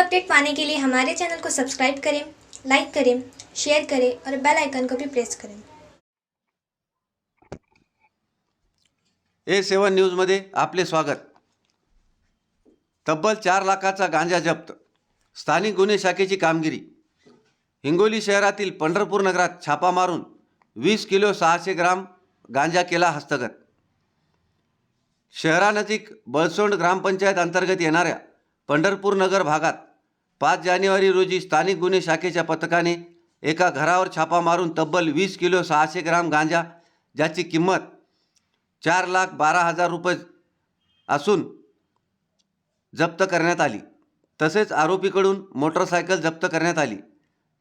Update पाने के लिए हमारे चैनल को सब्सक्राइब करें लाइक करें शेयर करें और बेल आइकन को भी प्रेस करें। ए सेवन न्यूजमध्ये आपले स्वागत. तब्बल चार लाखाचा गांजा जप्त. स्थानिक गुन्हे शाखेची कामगिरी. हिंगोली शहरातील पंढरपूर नगरात छापा मारून वीस किलो सहाशे ग्राम गांजा केला हस्तगत. शहरानजीक बळसोंड ग्रामपंचायत अंतर्गत येणाऱ्या पंढरपूर नगर भागात पाच जानेवारी रोजी स्थानिक गुन्हे शाखेच्या पथकाने एका घरावर छापा मारून तब्बल वीस किलो सहाशे ग्राम गांजा ज्याची किंमत चार लाख बारा हजार रुपये असून जप्त करण्यात आली. तसेच आरोपीकडून मोटरसायकल जप्त करण्यात आली.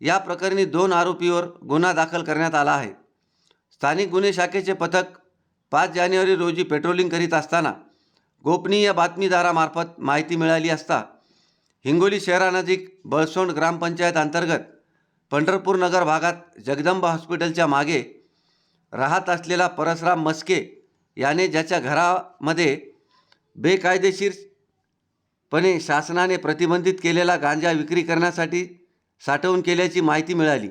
या प्रकरणी दोन आरोपीवर गुन्हा दाखल करण्यात आला आहे. स्थानिक गुन्हे शाखेचे पथक पाच जानेवारी रोजी पेट्रोलिंग करीत असताना गोपनीय बातमीदारामार्फत माहिती मिळाली असता हिंगोली शहरानजीक बळसोंड ग्रामपंचायत अंतर्गत पंढरपूर नगर भागात जगदंबा हॉस्पिटलच्या मागे राहत असलेला परसराम मस्के याने ज्याच्या घरामध्ये बेकायदेशीरपणे शासनाने प्रतिबंधित केलेला गांजा विक्री करण्यासाठी साठवून केल्याची माहिती मिळाली.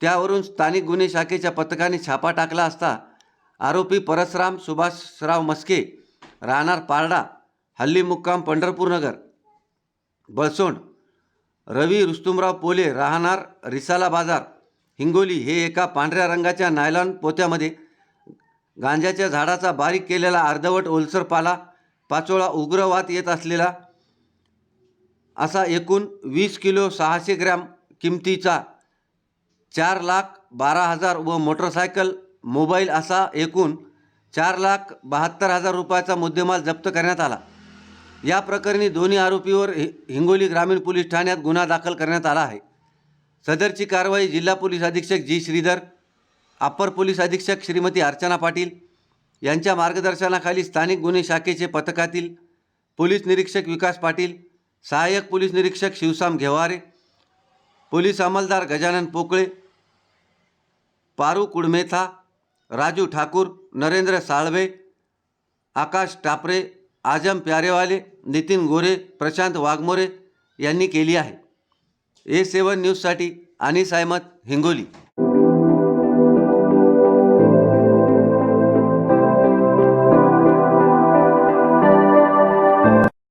त्यावरून स्थानिक गुन्हे शाखेच्या पथकाने छापा टाकला असता आरोपी परसराम सुभाषराव मस्के राहणार पारडा हल्ली मुक्काम पंढरपूर नगर बळसोंड रवी रुस्तुमराव पोले राहणार रिसाला बाजार. हिंगोली हे एका पांढऱ्या रंगाच्या नायलॉन पोत्यामध्ये गांजाच्या झाडाचा बारीक केलेला अर्धवट ओलसर पाला पाचोळा उग्र वात येत असलेला असा एकूण वीस किलो सहाशे ग्रॅम किमतीचा चार लाख बारा हजार व मोटरसायकल मोबाईल असा एकूण चार लाख बहात्तर हजार रुपयाचा मुद्देमाल जप्त करण्यात आला. या प्रकरणी दोन्ही आरोपीवर हि हिंगोली ग्रामीण पोलीस ठाण्यात गुन्हा दाखल करण्यात आला आहे. सदरची कारवाई जिल्हा पोलीस अधीक्षक जी. श्रीधर अप्पर पोलीस अधीक्षक श्रीमती अर्चना पाटील यांच्या मार्गदर्शनाखाली स्थानिक गुन्हे शाखेचे पथकातील पोलीस निरीक्षक विकास पाटील सहाय्यक पोलीस निरीक्षक शिवसाम घेवारे पोलीस अंमलदार गजानन पोकळे पारू कुडमेथा राजू ठाकूर नरेंद्र साळवे आकाश टापरे आजम प्यारेवाले नितीन गोरे प्रशांत वाघमोरे यांनी केली आहे. ए सेवन न्यूजसाठी अनिस अहमद हिंगोली.